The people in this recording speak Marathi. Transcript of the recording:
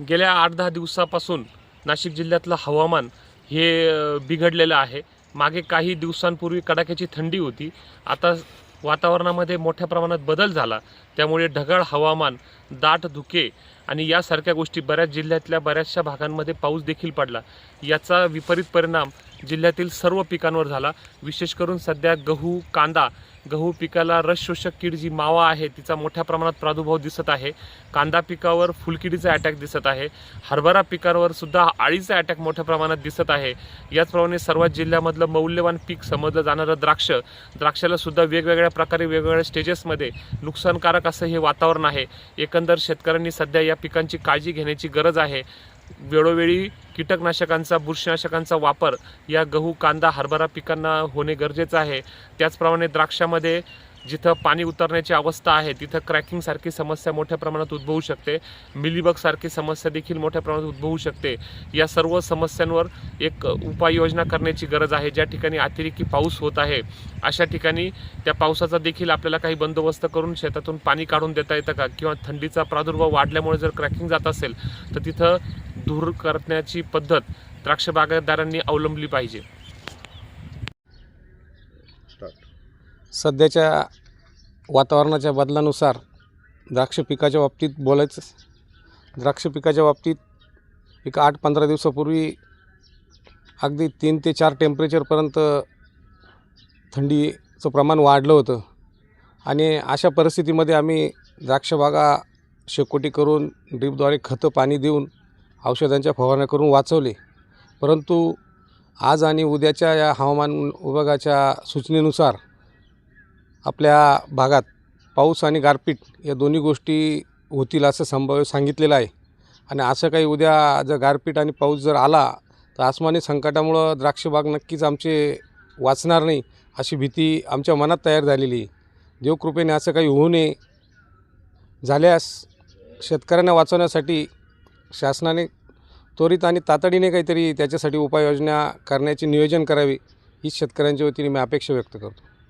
गेल्या आठ दहा दिवसापासून नाशिक जिल्ह्यातलं हवामान हे बिघडलेलं आहे. मागे काही दिवसांपूर्वी कडाक्याची थंडी होती. आता वातावरणामध्ये मोठ्या प्रमाणात बदल झाला. त्यामुळे ढगाळ हवामान दाट धुके आणि यासारख्या गोष्टी बऱ्याच जिल्ह्यातल्या बऱ्याचशा भागांमध्ये पाऊस देखील पडला. याचा विपरीत परिणाम जिल्ह्यातील सर्व पिकांवर झाला. विशेष करून सध्या गहू कांदा गहू पिकाला रस शोषक कीड जी मावा आहे तिचा मोठ्या प्रमाणात प्रादुर्भाव दिसत आहे. कांदा पिकावर फुलकिडीचा अटॅक दिसत आहे. हरभरा पिकांवर सुद्धा आळीचा अटॅक मोठ्या प्रमाणात दिसत आहे. याचप्रमाणे सर्वात जिल्ह्यामधलं मौल्यवान पीक समजलं जाणारं द्राक्ष. द्राक्षाला सुद्धा वेगवेगळ्या प्रकारे वेगवेगळ्या स्टेजेसमध्ये नुकसानकारक असं हे वातावरण आहे. एकंदर शेतकऱ्यांनी सध्या या पिकांची काळजी घेण्याची गरज आहे. वेळोवेळी कीटकनाशकांचा बुरशीनाशकांचा वापर या गहू कांदा हरभरा पिकांना होणे गरजेचं आहे. त्याचप्रमाणे द्राक्षामध्ये जिथं पाणी उतरण्याची अवस्था आहे तिथं क्रॅकिंगसारखी समस्या मोठ्या प्रमाणात उद्भवू शकते. मिलीबगसारखी समस्या देखील मोठ्या प्रमाणात उद्भवू शकते. या सर्व समस्यांवर एक उपाययोजना करण्याची गरज आहे. ज्या ठिकाणी अतिरेकी पाऊस होत आहे अशा ठिकाणी त्या पावसाचा देखील आपल्याला काही बंदोबस्त करून शेतातून पाणी काढून देता येतं का? किंवा थंडीचा प्रादुर्भाव वाढल्यामुळे जर क्रॅकिंग जात असेल तर तिथं दूर करण्याची पद्धत द्राक्ष बागायतदारांनी अवलंबली पाहिजे. सध्याच्या वातावरणाच्या बदलानुसार द्राक्ष पिकाच्या बाबतीत बोलायचं द्राक्ष पिकाच्या बाबतीत एक आठ पंधरा दिवसापूर्वी अगदी तीन ते चार टेम्परेचरपर्यंत थंडीचं प्रमाण वाढलं होतं. आणि अशा परिस्थितीमध्ये आम्ही द्राक्षबागा शेकोटी करून ड्रीपद्वारे खतं पाणी देऊन औषधांच्या फवारण्या करून वाचवले. परंतु आज आणि उद्याच्या या हवामान विभागाच्या सूचनेनुसार आपल्या भागात पाऊस आणि गारपीट या दोन्ही गोष्टी होतील असं संभाव्य सांगितलेलं आहे. आणि असं काही उद्या जर गारपीट आणि पाऊस जर आला तर आसमानी संकटामुळं द्राक्षबाग नक्कीच आमचे वाचणार नाही अशी भीती आमच्या मनात तयार झालेली आहे. देवकृपेने असं काही होऊ नये. झाल्यास शेतकऱ्यांना वाचवण्यासाठी शासनाने त्वरित आणि तातडीने काहीतरी त्याच्यासाठी उपाययोजना करण्याचे नियोजन करावे हीच शेतकऱ्यांच्या वतीने मी अपेक्षा व्यक्त करतो.